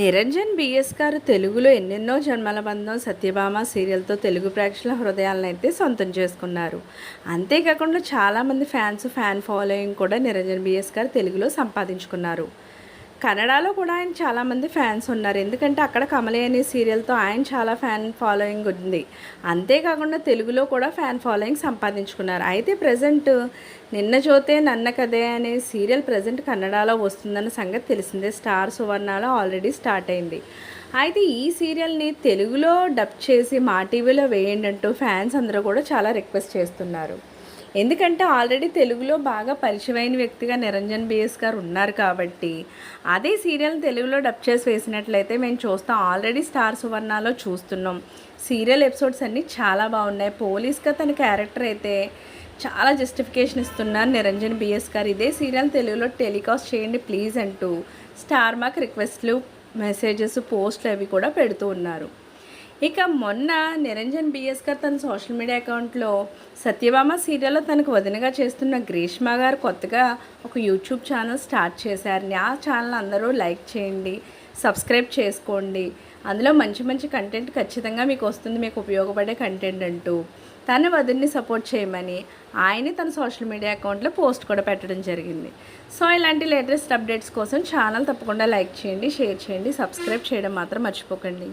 Niranjan BS గారు తెలుగులో ఎన్నెన్నో జన్మల బంధం సత్యభామ సీరియల్తో తెలుగు ప్రేక్షకుల హృదయాలను అయితే సొంతం చేసుకున్నారు. అంతేకాకుండా చాలామంది ఫ్యాన్స్ ఫ్యాన్ ఫాలోయింగ్ కూడా నిరంజన్ బిఎస్ గారు తెలుగులో సంపాదించుకున్నారు. కన్నడలో కూడా ఆయన చాలామంది ఫ్యాన్స్ ఉన్నారు. ఎందుకంటే అక్కడ కమలే అనే సీరియల్తో ఆయన చాలా ఫ్యాన్ ఫాలోయింగ్ ఉంది. అంతేకాకుండా తెలుగులో కూడా ఫ్యాన్ ఫాలోయింగ్ సంపాదించుకున్నారు. అయితే ప్రజెంట్ నిన్న జోతే నన్న కదే అనే సీరియల్ ప్రజెంట్ కన్నడలో వస్తుందన్న సంగతి తెలిసిందే. స్టార్ సువర్ణలో ఆల్రెడీ స్టార్ట్ అయింది. అయితే ఈ సీరియల్ని తెలుగులో డబ్ చేసి మా టీవీలో వేయండి అంటూ ఫ్యాన్స్ అందరూ కూడా చాలా రిక్వెస్ట్ చేస్తున్నారు. ఎందుకంటే ఆల్రెడీ తెలుగులో బాగా పరిచయమైన వ్యక్తిగా నిరంజన్ బిఎస్ గారు ఉన్నారు కాబట్టి అదే సీరియల్ తెలుగులో డబ్ చేసి వేసినట్లయితే మేము చూస్తాం. ఆల్రెడీ స్టార్ సువర్ణలో చూస్తున్నాం. సీరియల్ ఎపిసోడ్స్ అన్నీ చాలా బాగున్నాయి. పోలీస్గా తన క్యారెక్టర్ అయితే చాలా జస్టిఫికేషన్ ఇస్తున్నారు నిరంజన్ బిఎస్ గారు. ఇదే సీరియల్ తెలుగులో టెలికాస్ట్ చేయండి ప్లీజ్ అంటూ స్టార్ మాకు రిక్వెస్ట్లు మెసేజెస్ పోస్ట్లు అవి కూడా పెడుతూ ఉన్నారు. ఇక మొన్న నిరంజన్ బిఎస్కర్ తన సోషల్ మీడియా అకౌంట్లో సత్యభామ సీరియల్లో తనకు వదినగా చేస్తున్న గ్రీష్మ గారు కొత్తగా ఒక యూట్యూబ్ ఛానల్ స్టార్ట్ చేశారు ఆ ఛానల్ అందరూ లైక్ చేయండి సబ్స్క్రైబ్ చేసుకోండి. అందులో మంచి మంచి కంటెంట్ ఖచ్చితంగా మీకు వస్తుంది మీకు ఉపయోగపడే కంటెంట్ అంటూ. తన వదిన్ని సపోర్ట్ చేయమని ఆయనే తన సోషల్ మీడియా అకౌంట్లో పోస్ట్ కూడా పెట్టడం జరిగింది. సో ఇలాంటి లేటెస్ట్ అప్డేట్స్ కోసం ఛానల్ తప్పకుండా లైక్ చేయండి షేర్ చేయండి సబ్స్క్రైబ్ చేయడం మాత్రం మర్చిపోకండి.